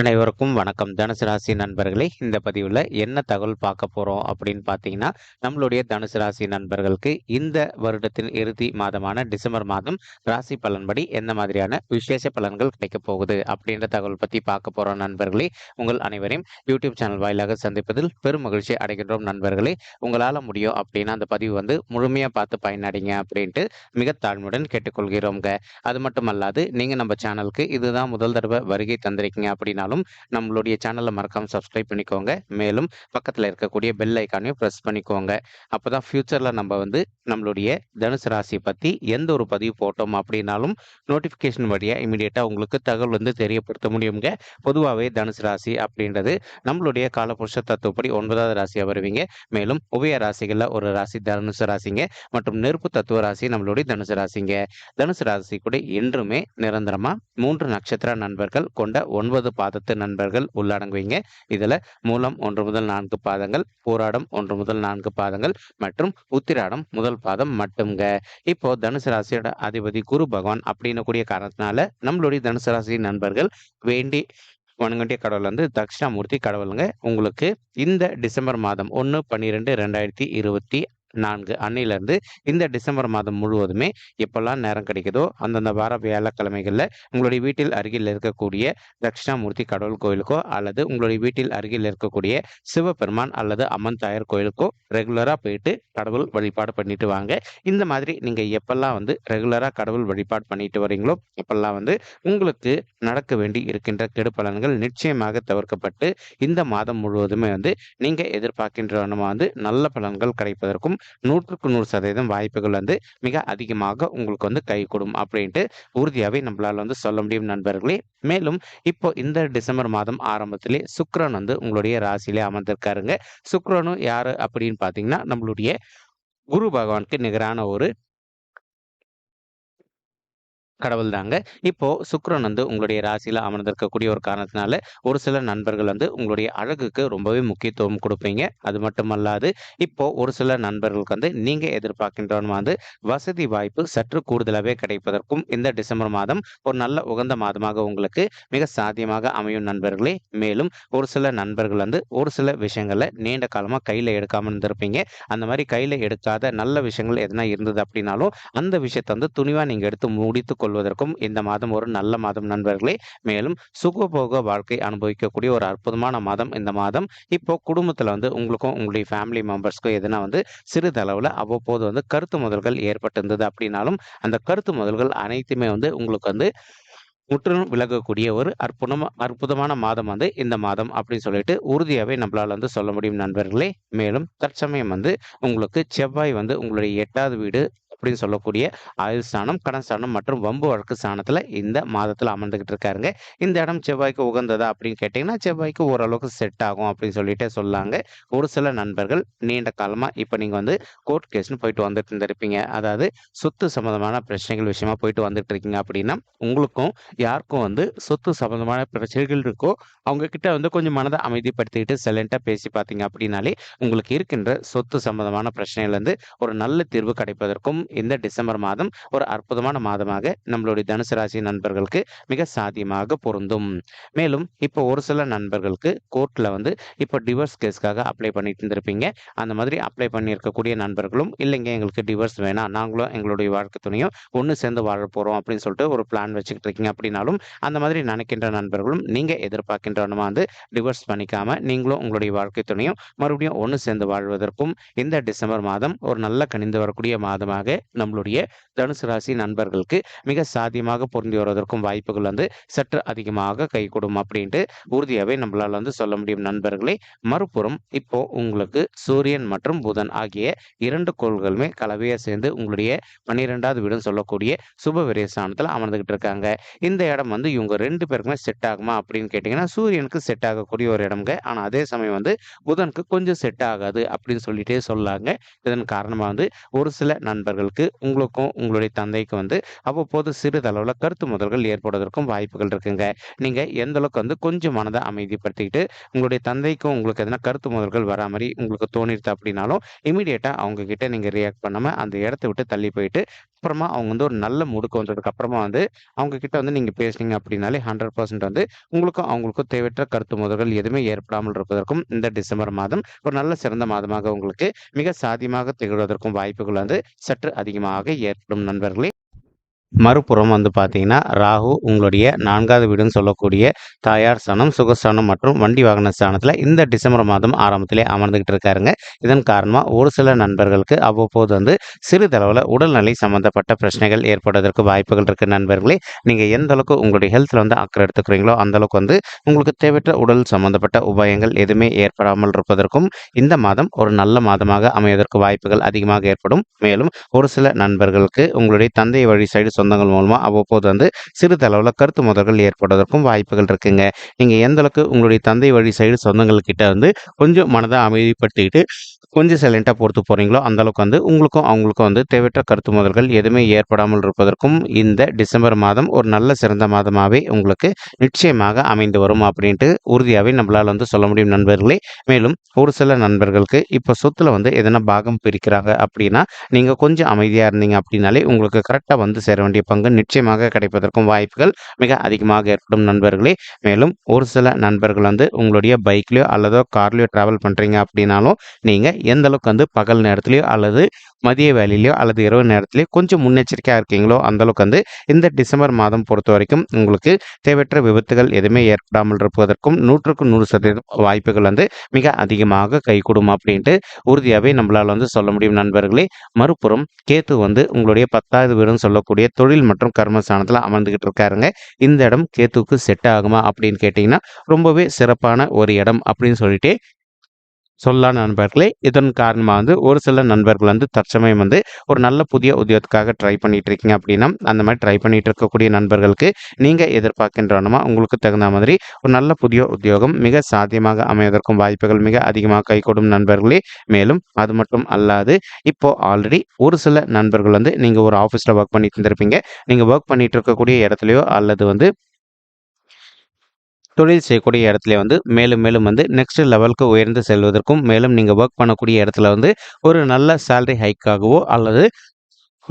அனைவருக்கும் வணக்கம். தனுசு ராசி நண்பர்களே இந்த பதிவில் என்ன தகவல் பார்க்க போகிறோம் அப்படின்னு பார்த்தீங்கன்னா நம்மளுடைய தனுசு ராசி நண்பர்களுக்கு இந்த வருடத்தின் இறுதி மாதமான டிசம்பர் மாதம் ராசி பலன்படி எந்த மாதிரியான விசேஷ பலன்கள் கிடைக்க போகுது அப்படின்ற தகவல் பற்றி பார்க்க போகிறோம் நண்பர்களே. உங்கள் அனைவரையும் யூடியூப் சேனல் வாயிலாக சந்திப்பதில் பெரும் மகிழ்ச்சி அடைகின்றோம் நண்பர்களே. உங்களால் முடியும் அப்படின்னா அந்த பதிவு வந்து முழுமையாக பார்த்து பயனடைங்க அப்படின்ட்டு மிக தாழ்மையுடன் கேட்டுக்கொள்கிறோங்க அது மட்டுமல்லாது நீங்கள் நம்ம சேனலுக்கு இதுதான் முதல் தடவை வருகை தந்திருக்கீங்க அப்படின்னா அப்படின்னாலும் நம்மளுடைய சேனலை மறக்காம சப்ஸ்கிரைப் பண்ணிக்கோங்க. மேலும் பக்கத்தில் இருக்கக்கூடிய பெல் ஐக்கானையும் ப்ரெஸ் பண்ணிக்கோங்க. அப்போ தான் ஃப்யூச்சரில் நம்ம வந்து நம்மளுடைய தனுசு ராசி பற்றி எந்த ஒரு பதிவு போட்டோம் அப்படின்னாலும் நோட்டிஃபிகேஷன் வழியாக இமீடியட்டாக உங்களுக்கு தகவல் வந்து தெரியப்படுத்த முடியுங்க. பொதுவாகவே தனுசு ராசி அப்படின்றது நம்மளுடைய காலபுருஷ தத்துவப்படி ஒன்பதாவது ராசியாக வருவீங்க. மேலும் உபய ராசிகளில் ஒரு ராசி தனுசு ராசிங்க மற்றும் நெருப்பு தத்துவ ராசி நம்மளுடைய தனுசு ராசிங்க. தனுசு ராசி கூட என்றுமே நிரந்தரமா மூன்று நட்சத்திர நண்பர்கள் கொண்ட ஒன்பது பாதத்து நண்பர்கள் உள்ளடங்குவீங்க. இதுல மூலம் ஒன்று முதல் நான்கு பாதங்கள் போராடம் ஒன்று முதல் நான்கு பாதங்கள் மற்றும் உத்திராடம் முதல் பாதம் மட்டும்ங்க. இப்போ தனுசு ராசியோட அதிபதி குரு பகவான் அப்படின்னு கூடிய காரணத்தினால நம்மளுடைய தனுசு ராசி நண்பர்கள் வேண்டி வணங்கண்டிய கடவுள் வந்து தட்சிணாமூர்த்தி கடவுளுங்க. உங்களுக்கு இந்த டிசம்பர் மாதம் ஒன்று பன்னிரெண்டு ரெண்டாயிரத்தி இருபத்தி நான்கு அன்னையிலேருந்து இந்த டிசம்பர் மாதம் முழுவதுமே எப்பெல்லாம் நேரம் கிடைக்குதோ அந்தந்த வார வியாழக்கிழமைகளில் உங்களுடைய வீட்டில் அருகில் இருக்கக்கூடிய தட்சிணாமூர்த்தி கடவுள் கோயிலுக்கோ அல்லது உங்களுடைய வீட்டில் அருகில் இருக்கக்கூடிய சிவபெருமான் அல்லது அம்மன் தாயார் கோயிலுக்கோ ரெகுலராக போயிட்டு கடவுள் வழிபாடு பண்ணிட்டு வாங்க. இந்த மாதிரி நீங்கள் எப்பெல்லாம் வந்து ரெகுலராக கடவுள் வழிபாடு பண்ணிட்டு வரீங்களோ எப்பெல்லாம் வந்து உங்களுக்கு நடக்க வேண்டி இருக்கின்ற கெடு பலன்கள் நிச்சயமாக தவிர்க்கப்பட்டு இந்த மாதம் முழுவதுமே வந்து நீங்கள் எதிர்பார்க்கின்ற வந்து நல்ல பலன்கள் கிடைப்பதற்கும் நூற்றுக்கு நூறு சதவீதம் வாய்ப்புகள் வந்து மிக அதிகமாக உங்களுக்கு வந்து கை கொடும் அப்படின்ட்டு உறுதியாகவே நம்மளால வந்து சொல்ல முடியும் நண்பர்களே. மேலும் இப்போ இந்த டிசம்பர் மாதம் ஆரம்பத்திலே சுக்ரன் வந்து உங்களுடைய ராசியிலே அமர்ந்திருக்காருங்க. சுக்ரனும் யாரு அப்படின்னு பார்த்தீங்கன்னா நம்மளுடைய குரு பகவானுக்கு நிகரான ஒரு கடவுள் தாங்க இப்போ சுக்ரன் வந்து உங்களுடைய ராசியில அமர்ந்திருக்கக்கூடிய ஒரு காரணத்தினால ஒரு சில நண்பர்கள் வந்து உங்களுடைய அழகுக்கு ரொம்பவே முக்கியத்துவம் கொடுப்பீங்க. அது மட்டுமல்லாது இப்போ ஒரு சில நண்பர்களுக்கு வந்து நீங்க எதிர்பார்க்கின்றவன் வந்து வசதி வாய்ப்பு சற்று கூடுதலாகவே கிடைப்பதற்கும் இந்த டிசம்பர் மாதம் ஒரு நல்ல உகந்த மாதமாக உங்களுக்கு மிக சாத்தியமாக அமையும் நண்பர்களே. மேலும் ஒரு சில நண்பர்கள் வந்து ஒரு சில விஷயங்களை நீண்ட காலமாக கையில் எடுக்காமல் இருந்திருப்பீங்க. அந்த மாதிரி கையில் எடுக்காத நல்ல விஷயங்கள் எதனா இருந்தது அப்படின்னாலும் அந்த விஷயத்தை வந்து துணிவாக நீங்கள் எடுத்து முடித்து கொள்வதற்கும் இந்த மாதம் ஒரு நல்ல மாதம் நண்பர்களே. மேலும் சுகபோக வாழ்க்கை அனுபவிக்கக்கூடிய ஒரு அற்புதமான மாதம் இந்த மாதம். இப்போ குடும்பத்தில் வந்து உங்களுக்கும் உங்களுடைய ஃபேமிலி மெம்பர்ஸ்க்கும் எதுனா வந்து சிறிதளவில் அவ்வப்போது வந்து கருத்து முதல்கள் ஏற்பட்டிருந்தது அப்படின்னாலும் அந்த கருத்து முதல்கள் அனைத்துமே வந்து உங்களுக்கு வந்து முற்றிலும் விலகக்கூடிய ஒரு அற்புதமா அற்புதமான மாதம் வந்து இந்த மாதம் அப்படின்னு சொல்லிட்டு உறுதியாகவே நம்மளால் வந்து சொல்ல முடியும் நண்பர்களே. மேலும் தற்சமயம் வந்து உங்களுக்கு செவ்வாய் வந்து உங்களுடைய எட்டாவது வீடு அப்படின்னு சொல்லக்கூடிய ஆயுள் ஸ்தானம் கடன் ஸ்தானம் மற்றும் வம்பு வழக்கு ஸ்தானத்தில் இந்த மாதத்தில் அமர்ந்துகிட்டு இருக்காருங்க. இந்த இடம் செவ்வாய்க்கு உகந்ததா அப்படின்னு கேட்டிங்கன்னா செவ்வாய்க்கு ஓரளவுக்கு செட் ஆகும் அப்படின்னு சொல்லிட்டே சொல்லாங்க. ஒரு சில நண்பர்கள் நீண்ட காலமாக இப்போ நீங்கள் வந்து கோர்ட் கேஸ்னு போயிட்டு வந்துட்டு இருந்திருப்பீங்க. அதாவது சொத்து சம்மந்தமான பிரச்சனைகள் விஷயமா போயிட்டு வந்துட்டு இருக்கீங்க அப்படின்னா உங்களுக்கும் யாருக்கும் வந்து சொத்து சம்மந்தமான பிரச்சனைகள் இருக்கோ அவங்க கிட்ட வந்து கொஞ்சம் மனதை அமைதிப்படுத்திக்கிட்டு சைலண்டாக பேசி பார்த்தீங்க அப்படின்னாலே உங்களுக்கு இருக்கின்ற சொத்து சம்மந்தமான பிரச்சனையிலேருந்து ஒரு நல்ல தீர்வு கிடைப்பதற்கும் இந்த டிசம்பர் மாதம் ஒரு அற்புதமான மாதமாக நம்மளுடைய தனுசு ராசி நண்பர்களுக்கு மிக சாத்தியமாக பொருந்தும். மேலும் இப்போ ஒரு சில நண்பர்களுக்கு கோர்ட்டில் வந்து இப்போ டிவோர்ஸ் கேஸ்க்காக அப்ளை பண்ணிட்டு இருந்திருப்பீங்க. அந்த மாதிரி அப்ளை பண்ணியிருக்கக்கூடிய நண்பர்களும் இல்லைங்க எங்களுக்கு டிவோர்ஸ் வேணாம். நாங்களும் எங்களுடைய வாழ்க்கை துணையும் ஒன்று சேர்ந்து வாழ போகிறோம் அப்படின்னு சொல்லிட்டு ஒரு பிளான் வச்சுக்கிட்டு இருக்கீங்க அப்படின்னாலும் அந்த மாதிரி நினைக்கின்ற நண்பர்களும் நீங்கள் எதிர்பார்க்கின்றவனமா வந்து டிவோர்ஸ் பண்ணிக்காம நீங்களும் உங்களுடைய வாழ்க்கை துணையும் மறுபடியும் ஒன்று சேர்ந்து வாழ்வதற்கும் இந்த டிசம்பர் மாதம் ஒரு நல்ல கணிந்து வரக்கூடிய மாதமாக நம்மளுடைய தனுசு ராசி நண்பர்களுக்கு மிக சாத்தியமாக பொருந்தி வருவதற்கும் வாய்ப்புகள் வந்து சற்று அதிகமாக கை கொடும் அப்படின்ட்டு உறுதியாகவே நம்மளால் வந்து சொல்ல முடியும் நண்பர்களே. மறுபுறம் இப்போ உங்களுக்கு சூரியன் மற்றும் புதன் ஆகிய இரண்டு கோள்களுமே கலவையாக சேர்ந்து உங்களுடைய பன்னிரெண்டாவது வீடுன்னு சொல்லக்கூடிய சுப விரயஸ்தானத்தில் அமர்ந்துகிட்டு இருக்காங்க. இந்த இடம் வந்து இவங்க ரெண்டு பேருக்குமே செட் ஆகுமா அப்படின்னு கேட்டிங்கன்னா சூரியனுக்கு செட் ஆகக்கூடிய ஒரு இடம்ங்க. ஆனால் அதே சமயம் வந்து புதனுக்கு கொஞ்சம் செட் ஆகாது அப்படின்னு சொல்லிட்டே சொல்லாங்க. இதன் காரணமாக வந்து ஒரு சில நண்பர்கள் நண்பர்களுக்கு உங்களுக்கும் உங்களுடைய தந்தைக்கு வந்து அவ்வப்போது சிறிதளவில் கருத்து முதல்கள் ஏற்படுவதற்கும் வாய்ப்புகள் இருக்குங்க. நீங்கள் எந்த அளவுக்கு வந்து கொஞ்சம் மனதை அமைதிப்படுத்திக்கிட்டு, உங்களுடைய தந்தைக்கும் உங்களுக்கு எதனா கருத்து முதல்கள் வரா மாதிரி உங்களுக்கு தோணிருது அப்படின்னாலும், இமீடியட்டாக அவங்க கிட்ட நீங்க ரியாக்ட் பண்ணாம அந்த இடத்த விட்டு தள்ளி போயிட்டு, அப்புறமா அவங்க வந்து ஒரு நல்ல முடுக்கு வந்ததுக்கு அப்புறமா வந்து, அவங்க கிட்ட வந்து நீங்க பேசுனீங்க அப்படின்னாலே 100% வந்து உங்களுக்கும் அவங்களுக்கும் தேவையற்ற கருத்து முதல்கள் எதுவுமே ஏற்படாமல் இருப்பதற்கும் இந்த டிசம்பர் மாதம் ஒரு நல்ல சிறந்த மாதமாக உங்களுக்கு மிக சாதியமாக திகழ்வதற்கும் வாய்ப்புகள் வந்து சற்று அதிகமாக ஏற்படும் நண்பர்களே. மறுபுறம் வந்து பார்த்தீங்கன்னா, ராகு உங்களுடைய நான்காவது வீடுன்னு சொல்லக்கூடிய தாயார் ஸ்தானம், சுகஸ்தானம் மற்றும் வண்டி வாகன ஸ்தானத்தில் இந்த டிசம்பர் மாதம் ஆரம்பத்திலே அமர்ந்துகிட்டு இருக்காருங்க. இதன் காரணமாக ஒரு சில நண்பர்களுக்கு அவ்வப்போது வந்து சிறிதளவில் உடல்நிலை சம்மந்தப்பட்ட பிரச்சனைகள் ஏற்படுவதற்கு வாய்ப்புகள் இருக்குது நண்பர்களே. நீங்கள் எந்த அளவுக்கு உங்களுடைய ஹெல்த்தில் வந்து அக்கறை எடுத்துக்கிறீங்களோ, அந்தளவுக்கு வந்து உங்களுக்கு தேவையற்ற உடல் சம்மந்தப்பட்ட உபாயங்கள் எதுவுமே ஏற்படாமல் இருப்பதற்கும், இந்த மாதம் ஒரு நல்ல மாதமாக அமைவதற்கு வாய்ப்புகள் அதிகமாக ஏற்படும். மேலும் ஒரு சில நண்பர்களுக்கு உங்களுடைய தந்தை வழி சைடு சொந்தங்கள் மூலமாக அவ்வப்போது வந்து சிறிதளவில் கருத்து மோதல்கள் ஏற்படுவதற்கும் வாய்ப்புகள் இருக்குங்க. நீங்கள் எந்த அளவுக்கு உங்களுடைய தந்தை வழி சைடு சொந்தங்கள்கிட்ட வந்து கொஞ்சம் மனதை அமைதிப்படுத்திக்கிட்டு, கொஞ்சம் சைலண்ட்டாக பொறுத்து போகிறீங்களோ அந்த அளவுக்கு வந்து உங்களுக்கும் அவங்களுக்கும் வந்து தேவையற்ற கருத்து மோதல்கள் எதுவுமே ஏற்படாமல் இருப்பதற்கும், இந்த டிசம்பர் மாதம் ஒரு நல்ல சிறந்த மாதமாகவே உங்களுக்கு நிச்சயமாக அமைந்து வரும் அப்படின்ட்டு உறுதியாகவே நம்மளால் வந்து சொல்ல முடியும் நண்பர்களே. மேலும் ஒரு சில நண்பர்களுக்கு இப்போ சொத்தில் வந்து எதனா பாகம் பிரிக்கிறாங்க அப்படின்னா, நீங்கள் கொஞ்சம் அமைதியாக இருந்தீங்க அப்படின்னாலே, உங்களுக்கு கரெக்டாக வந்து சேர வேண்டிய பங்கு நிச்சயமாக கிடைப்பதற்கும் வாய்ப்புகள் மிக அதிகமாக ஏற்படும் நண்பர்களே. மேலும் ஒரு சில நண்பர்கள் வந்து உங்களுடைய பைக்லையோ அல்லதோ கார்லையோ ட்ராவல் பண்ணுறீங்க அப்படின்னாலும், நீங்கள் எந்த அளவுக்கு வந்து பகல் நேரத்துலையோ அல்லது மதிய வேலையிலையோ அல்லது இரவு நேரத்துலையோ கொஞ்சம் முன்னெச்சரிக்கையாக இருக்கீங்களோ, அந்தளவுக்கு வந்து இந்த டிசம்பர் மாதம் பொறுத்த வரைக்கும் உங்களுக்கு தேவையற்ற விபத்துகள் எதுவுமே ஏற்படாமல் இருப்பதற்கும் 100க்கு 100% வாய்ப்புகள் வந்து மிக அதிகமாக கைகூடும் அப்படின்ட்டு உறுதியாகவே நம்மளால் வந்து சொல்ல முடியும் நண்பர்களே. மறுபுறம் கேத்து வந்து உங்களுடைய 10வது வீடுன்னு சொல்லக்கூடிய தொழில் மற்றும் கர்மஸ்தானத்தில் அமர்ந்துகிட்டு இருக்காருங்க. இந்த இடம் கேத்துவுக்கு செட் ஆகுமா அப்படின்னு கேட்டிங்கன்னா ரொம்பவே சிறப்பான ஒரு இடம் அப்படின்னு சொல்லிட்டு சொல்லலாம் நண்பர்களே. இதன் காரணமாக வந்து ஒரு சில நண்பர்கள் வந்து தற்சமயம் வந்து ஒரு நல்ல புதிய உத்தியோகத்துக்காக ட்ரை பண்ணிட்டு இருக்கீங்க அப்படின்னா, அந்த மாதிரி ட்ரை பண்ணிட்டு இருக்கக்கூடிய நண்பர்களுக்கு நீங்க எதிர்பார்க்கின்றனமா உங்களுக்கு தகுந்த மாதிரி ஒரு நல்ல புதிய உத்தியோகம் மிக சாத்தியமாக அமைவதற்கும் வாய்ப்புகள் மிக அதிகமாக கைகூடும் நண்பர்களே. மேலும் அது மட்டும் அல்லாது, இப்போ ஆல்ரெடி ஒரு சில நண்பர்கள் வந்து நீங்க ஒரு ஆஃபீஸ்ல ஒர்க் பண்ணிட்டு இருந்திருப்பீங்க. நீங்க ஒர்க் பண்ணிட்டு இருக்கக்கூடிய இடத்துலயோ அல்லது வந்து தொழில் செய்யக்கூடிய இடத்துல வந்து மேலும் மேலும் வந்து நெக்ஸ்ட் லெவலுக்கு உயர்ந்து செல்வதற்கும், மேலும் நீங்கள் ஒர்க் பண்ணக்கூடிய இடத்துல வந்து ஒரு நல்ல சேலரி ஹைக்காகவோ அல்லது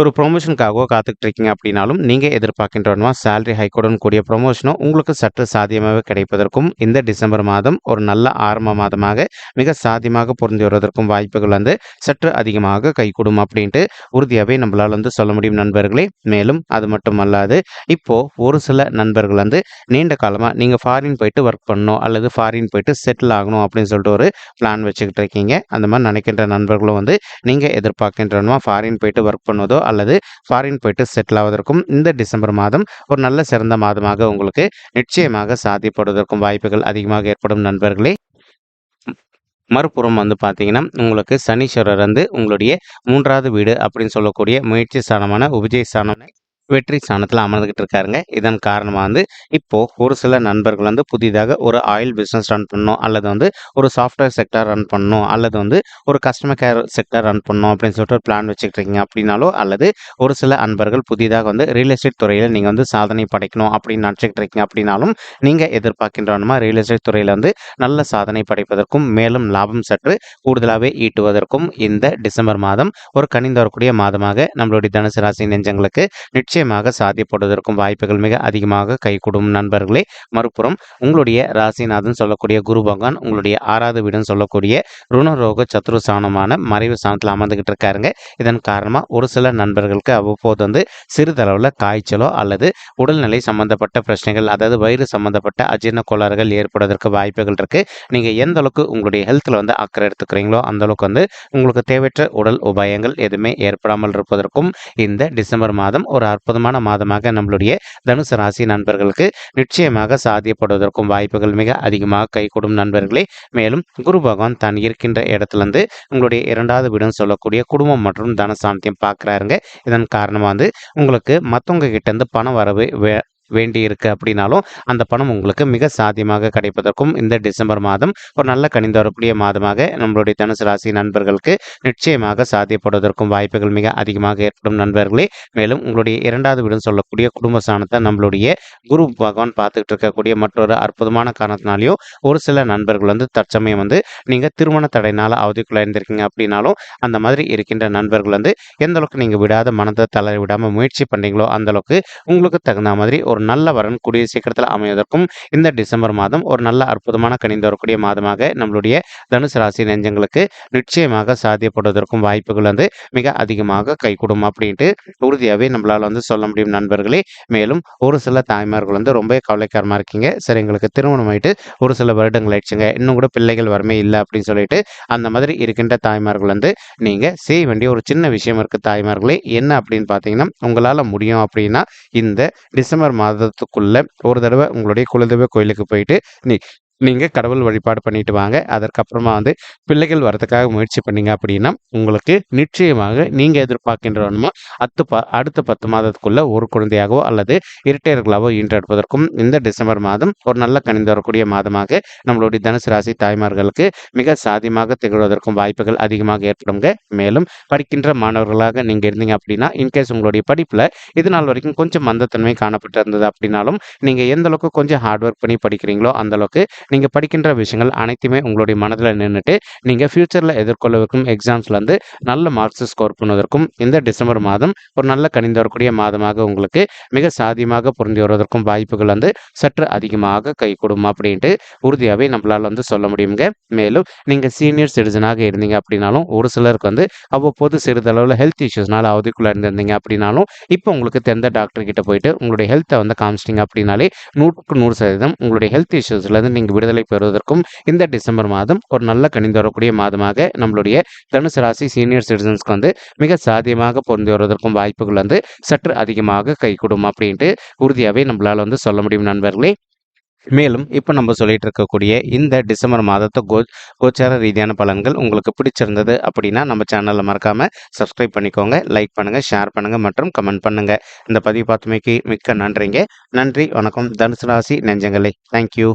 ஒரு ப்ரொமோஷனுக்காகவோ காத்துக்கிட்டு இருக்கீங்க அப்படின்னாலும், நீங்கள் எதிர்பார்க்கின்ற சேலரி ஹைக்கோடன் கூடிய ப்ரொமோஷனும் உங்களுக்கு சற்று சாத்தியமாக கிடைப்பதற்கும், இந்த டிசம்பர் மாதம் ஒரு நல்ல ஆரம்ப மாதமாக மிக சாத்தியமாக பொருந்தி வருவதற்கும் வாய்ப்புகள் வந்து சற்று அதிகமாக கைகூடும் அப்படின்ட்டு உறுதியாகவே நம்மளால் வந்து சொல்ல முடியும் நண்பர்களே. மேலும் அது மட்டும் அல்லாது, இப்போது ஒரு சில நண்பர்கள் வந்து நீண்ட காலமாக நீங்கள் ஃபாரின் போயிட்டு ஒர்க் பண்ணணும் அல்லது ஃபாரின் போயிட்டு செட்டில் ஆகணும் அப்படின்னு சொல்லிட்டு ஒரு பிளான் வச்சுக்கிட்டு இருக்கீங்க. அந்த மாதிரி நினைக்கின்ற நண்பர்களும் வந்து நீங்கள் எதிர்பார்க்கின்றனமா ஃபாரின் போயிட்டு ஒர்க் பண்ணுவதோ அல்லது ஃபாரின் போயிட்டு செட்டில் ஆவதற்கும் இந்த டிசம்பர் மாதம் ஒரு நல்ல சிறந்த மாதமாக உங்களுக்கு நிச்சயமாக சாத்தியப்படுவதற்கும் வாய்ப்புகள் அதிகமாக ஏற்படும் நண்பர்களே. மறுபுறம் வந்து பார்த்தீங்கன்னா, உங்களுக்கு சனீஸ்வரர் வந்து உங்களுடைய மூன்றாவது வீடு அப்படின்னு சொல்லக்கூடிய முயற்சி ஸ்தானமான உபஜய ஸ்தானம் வெற்றி ஸ்தானத்தில் அமர்ந்துகிட்டு இருக்காருங்க. இதன் காரணமாக வந்து இப்போ ஒரு சில நண்பர்கள் வந்து புதிதாக ஒரு ஆயில் பிஸ்னஸ் ரன் பண்ணணும் அல்லது வந்து ஒரு சாஃப்ட்வேர் செக்டார் ரன் பண்ணணும் அல்லது வந்து ஒரு கஸ்டமர் கேர் செக்டார் ரன் பண்ணணும் அப்படின்னு சொல்லிட்டு ஒரு பிளான் வச்சுக்கிட்டு இருக்கீங்க அப்படின்னாலோ, அல்லது ஒரு சில அன்பர்கள் புதிதாக வந்து ரியல் எஸ்டேட் துறையில் நீங்கள் வந்து சாதனை படைக்கணும் அப்படின்னு நினச்சிக்கிட்டு இருக்கீங்க அப்படின்னாலும், நீங்கள் எதிர்பார்க்கின்ற ரியல் எஸ்டேட் துறையில் வந்து நல்ல சாதனை படைப்பதற்கும், மேலும் லாபம் சற்று கூடுதலாகவே ஈட்டுவதற்கும் இந்த டிசம்பர் மாதம் ஒரு கனிந்து வரக்கூடிய மாதமாக நம்மளுடைய தனுசு ராசி நெஞ்சங்களுக்கு நிச்சயமாக சாத்தியப்படுவதற்கும் வாய்ப்புகள் மிக அதிகமாக கைகூடும் நண்பர்களே. மறுபுறம் உங்களுடைய ராசிநாதன் சொல்லக்கூடிய குரு பகவான் உங்களுடைய ஆறாவது வீடுன்னு சொல்லக்கூடிய ருணரோக சத்ரு சாணமான மறைவு சாணத்தில் அமர்ந்துகிட்டு இருக்காருங்க. இதன் காரணமா ஒரு சில நண்பர்களுக்கு அவ்வப்போது வந்து சிறிதளவுல காய்ச்சலோ அல்லது உடல்நிலை சம்மந்தப்பட்ட பிரச்சனைகள், அதாவது வயிறு சம்மந்தப்பட்ட அஜீர்ண கோளாறுகள் ஏற்படுவதற்கு வாய்ப்புகள் இருக்கு. நீங்க எந்த அளவுக்கு உங்களுடைய ஹெல்த்ல வந்து அக்கறை எடுத்துக்கிறீங்களோ, அந்த அளவுக்கு வந்து உங்களுக்கு தேவையற்ற உடல் உபாயங்கள் எதுவுமே ஏற்படாமல் இருப்பதற்கும், இந்த டிசம்பர் மாதம் ஒரு அற்புதமான மாதமாக நம்மளுடைய தனுசு ராசி நண்பர்களுக்கு நிச்சயமாக சாத்தியப்படுவதற்கும் வாய்ப்புகள் மிக அதிகமாக கைகூடும் நண்பர்களே. மேலும் குரு பகவான் தான் இருக்கின்ற இடத்துலேருந்து உங்களுடைய இரண்டாவது வீடுன்னு சொல்லக்கூடிய குடும்பம் மற்றும் தனசாந்தியம் பார்க்குறாருங்க. இதன் காரணமாக வந்து உங்களுக்கு மற்றவங்க கிட்டேருந்து பண வரவு வேண்டியிருக்கு வேண்டி அப்படின்னாலும் அந்த பணம் உங்களுக்கு மிக சாத்தியமாக கிடைப்பதற்கும் இந்த டிசம்பர் மாதம் ஒரு நல்ல கணிந்து வரக்கூடிய மாதமாக நம்மளுடைய தனுசு ராசி நண்பர்களுக்கு நிச்சயமாக சாத்தியப்படுவதற்கும் வாய்ப்புகள் மிக அதிகமாக ஏற்படும் நண்பர்களே. மேலும் உங்களுடைய இரண்டாவது வீடுன்னு சொல்லக்கூடிய குடும்ப ஸ்தானத்தை நம்மளுடைய குரு பகவான் பார்த்துக்கிட்டு இருக்கக்கூடிய மற்றொரு அற்புதமான காரணத்தினாலையும் ஒரு சில நண்பர்கள் வந்து தற்சமயம் வந்து நீங்கள் திருமண தடையினால் அவதிக்குள்ள இருந்திருக்கீங்க அப்படின்னாலும் அந்த மாதிரி இருக்கின்ற நண்பர்கள் வந்து எந்த அளவுக்கு நீங்கள் விடாத மனதை தளர விடாமல் முயற்சி பண்ணுறீங்களோ அந்த அளவுக்கு உங்களுக்கு தகுந்த மாதிரி ஒரு நல்ல வரன் கூடிய சீக்கிரத்தில் அமைவதற்கும் இந்த டிசம்பர் மாதம் ஒரு நல்ல அற்புதமான கணிந்து வரக்கூடிய மாதமாக நம்மளுடைய தனுசு ராசி நெஞ்சங்களுக்கு நிச்சயமாக சாத்தியப்படுவதற்கும் வாய்ப்புகள் வந்து மிக அதிகமாக கைகூடும் அப்படின்ட்டு உறுதியாகவே நம்மளால் வந்து சொல்ல முடியும் நண்பர்களே. மேலும் ஒரு சில தாய்மார்கள் வந்து ரொம்ப கவலைக்காரமாக இருக்கீங்க. சரி எங்களுக்கு திருமணம் ஆயிட்டு ஒரு சில வருடங்கள் ஆயிடுச்சுங்க. இன்னும் கூட பிள்ளைகள் வரமே இல்லை அப்படின்னு சொல்லிட்டு அந்த மாதிரி இருக்கின்ற தாய்மார்கள் வந்து நீங்கள் செய்ய வேண்டிய ஒரு சின்ன விஷயம் இருக்குது தாய்மார்களே. என்ன அப்படின்னு பார்த்தீங்கன்னா உங்களால் முடியும் அப்படின்னா இந்த டிசம்பர் மாதம் மாதத்துக்குள்ள ஒரு தடவை உங்களுடைய குலதெய்வ கோயிலுக்கு போயிட்டு நீ நீங்கள் கடவுள் வழிபாடு பண்ணிட்டு வாங்க. அதற்கப்புறமா வந்து பிள்ளைகள் வரதுக்காக முயற்சி பண்ணீங்க அப்படின்னா உங்களுக்கு நிச்சயமாக நீங்கள் எதிர்பார்க்கின்றவனுமோ அத்து ப அடுத்த பத்து மாதத்துக்குள்ள ஒரு குழந்தையாகவோ அல்லது இரட்டையர்களாகவோ ஈன்றெடுப்பதற்கும் இந்த டிசம்பர் மாதம் ஒரு நல்ல கணிந்து வரக்கூடிய மாதமாக நம்மளுடைய தனுசு ராசி தாய்மார்களுக்கு மிக சாதியமாக திகழ்வதற்கும் வாய்ப்புகள் அதிகமாக ஏற்படுங்க. மேலும் படிக்கின்ற மாணவர்களாக நீங்கள் இருந்தீங்க அப்படின்னா இன்கேஸ் உங்களுடைய படிப்பில் இது நாள் வரைக்கும் கொஞ்சம் மந்தத்தன்மை காணப்பட்டு இருந்தது அப்படின்னாலும் நீங்கள் எந்த அளவுக்கு கொஞ்சம் ஹார்ட் ஒர்க் பண்ணி படிக்கிறீங்களோ அந்த அளவுக்கு நீங்கள் படிக்கின்ற விஷயங்கள் அனைத்துமே உங்களுடைய மனதில் நின்றுட்டு நீங்கள் ஃப்யூச்சரில் எதிர்கொள்ளவிருக்கும் எக்ஸாம்ஸ்லேருந்து நல்ல மார்க்ஸ் ஸ்கோர் பண்ணுவதற்கும் இந்த டிசம்பர் மாதம் ஒரு நல்ல கணிந்து வரக்கூடிய மாதமாக உங்களுக்கு மிக சாதியமாக புரிந்து வருவதற்கும் வாய்ப்புகள் வந்து சற்று அதிகமாக கை கொடுமா அப்படின்ட்டு உறுதியாகவே நம்மளால் வந்து சொல்ல முடியுங்க. மேலும் நீங்கள் சீனியர் சிட்டிசனாக இருந்தீங்க அப்படின்னாலும் ஒரு சிலருக்கு வந்து அவ்வப்போது சிறிதளவில் ஹெல்த் இஷ்யூஸ்னால அவதிக்குள்ளே இருந்திருந்தீங்க அப்படின்னாலும் இப்போ உங்களுக்கு தெரிந்த டாக்டர் கிட்ட போயிட்டு உங்களுடைய ஹெல்த்தை வந்து காமிச்சிட்டிங்க அப்படின்னாலே நூற்றுக்கு நூறு சதவீதம் உங்களுடைய ஹெல்த் இஷ்யூஸ்லேருந்து நீங்கள் விடுதலை பெறுவதற்கும் இந்த டிசம்பர் மாதம் ஒரு நல்ல கணிந்து வரக்கூடிய மாதமாக நம்மளுடைய தனுசு ராசி சீனியர் சிட்டிசன்ஸ்க்கு வந்து மிக சாத்தியமாக பொருந்து வருவதற்கும் வாய்ப்புகள் வந்து சற்று அதிகமாக கைகூடும் அப்படின்ட்டு உறுதியாகவே நம்மளால் வந்து சொல்ல முடியும் நண்பர்களே. மேலும் இப்போ நம்ம சொல்லிட்டு இருக்கக்கூடிய இந்த டிசம்பர் மாதத்தை கோ கோச்சார ரீதியான பலன்கள் உங்களுக்கு பிடிச்சிருந்தது அப்படின்னா நம்ம சேனலில் மறக்காமல் சப்ஸ்கிரைப் பண்ணிக்கோங்க லைக் பண்ணுங்கள் ஷேர் பண்ணுங்கள் மற்றும் கமெண்ட் பண்ணுங்கள் இந்த பதிவு பார்த்துமைக்கு மிக்க நன்றிங்க. நன்றி வணக்கம். தனுசு ராசி நெஞ்சங்களே. தேங்க்யூ